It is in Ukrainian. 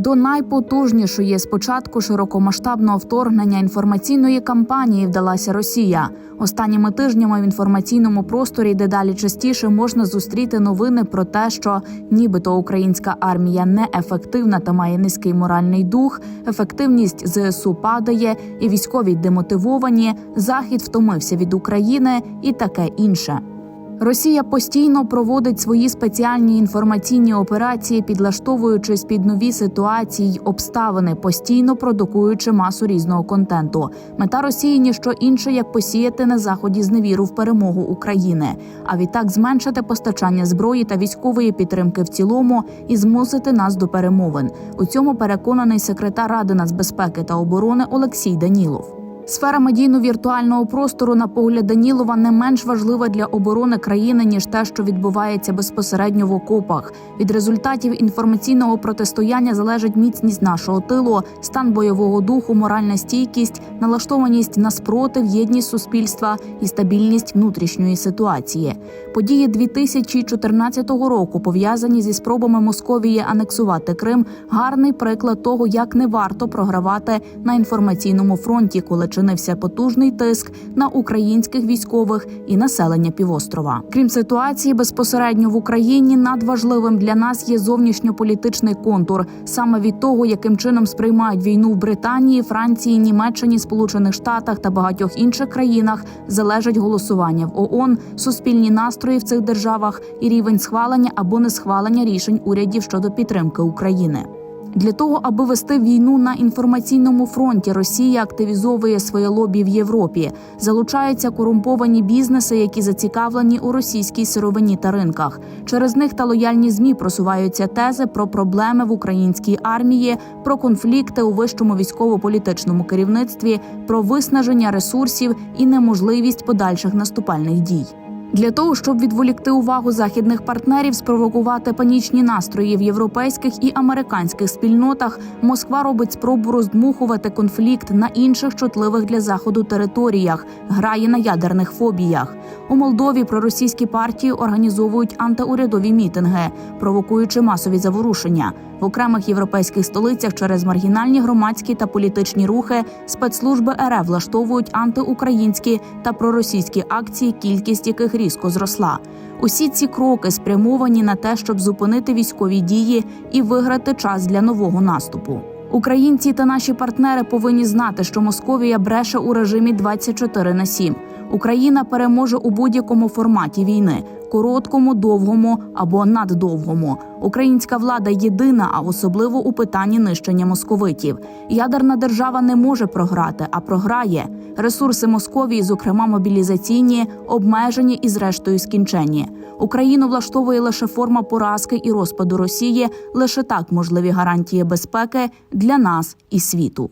До найпотужнішої з початку широкомасштабного вторгнення інформаційної кампанії вдалася Росія. Останніми тижнями в інформаційному просторі дедалі частіше можна зустріти новини про те, що нібито українська армія неефективна та має низький моральний дух, ефективність ЗСУ падає, і військові демотивовані. Захід втомився від України і таке інше. Росія постійно проводить свої спеціальні інформаційні операції, підлаштовуючись під нові ситуації й обставини, постійно продукуючи масу різного контенту. Мета Росії ніщо інше, як посіяти на заході зневіру в перемогу України, а відтак зменшити постачання зброї та військової підтримки в цілому і змусити нас до перемовин. У цьому переконаний секретар Ради нацбезпеки та оборони Олексій Данілов. Сфера медійно-віртуального простору, на погляд Данілова, не менш важлива для оборони країни ніж те, що відбувається безпосередньо в окопах. Від результатів інформаційного протистояння залежить міцність нашого тилу, стан бойового духу, моральна стійкість, налаштованість на спротив, єдність суспільства і стабільність внутрішньої ситуації. Події 2014 року, пов'язані зі спробами Московії анексувати Крим, гарний приклад того, як не варто програвати на інформаційному фронті, коли чинився потужний тиск на українських військових і населення півострова. Крім ситуації безпосередньо в Україні, надважливим для нас є зовнішньополітичний контур саме від того, яким чином сприймають війну в Британії, Франції, Німеччині, Сполучених Штатах та багатьох інших країнах, залежить голосування в ООН, суспільні настрої в цих державах і рівень схвалення або несхвалення рішень урядів щодо підтримки України. Для того, аби вести війну на інформаційному фронті, Росія активізовує своє лобі в Європі, залучаються корумповані бізнеси, які зацікавлені у російській сировині та ринках. Через них та лояльні змі просуваються тези про проблеми в українській армії, про конфлікти у вищому військово-політичному керівництві, про виснаження ресурсів і неможливість подальших наступальних дій. Для того щоб відволікти увагу західних партнерів, спровокувати панічні настрої в європейських і американських спільнотах, Москва робить спробу роздмухувати конфлікт на інших чутливих для заходу територіях, грає на ядерних фобіях. У Молдові проросійські партії організовують антиурядові мітинги, провокуючи масові заворушення. В окремих європейських столицях через маргінальні громадські та політичні рухи спецслужби РФ влаштовують антиукраїнські та проросійські акції, кількість яких різко зросла. Усі ці кроки спрямовані на те, щоб зупинити військові дії і виграти час для нового наступу. Українці та наші партнери повинні знати, що Московія бреше у режимі 24 на 7. Україна переможе у будь-якому форматі війни короткому, довгому або наддовгому. Українська влада єдина, а особливо у питанні нищення московитів. Ядерна держава не може програти, а програє. Ресурси Московії, зокрема мобілізаційні, обмежені і зрештою скінчені. Україну влаштовує лише форма поразки і розпаду Росії. Лише так можливі гарантії безпеки для нас і світу.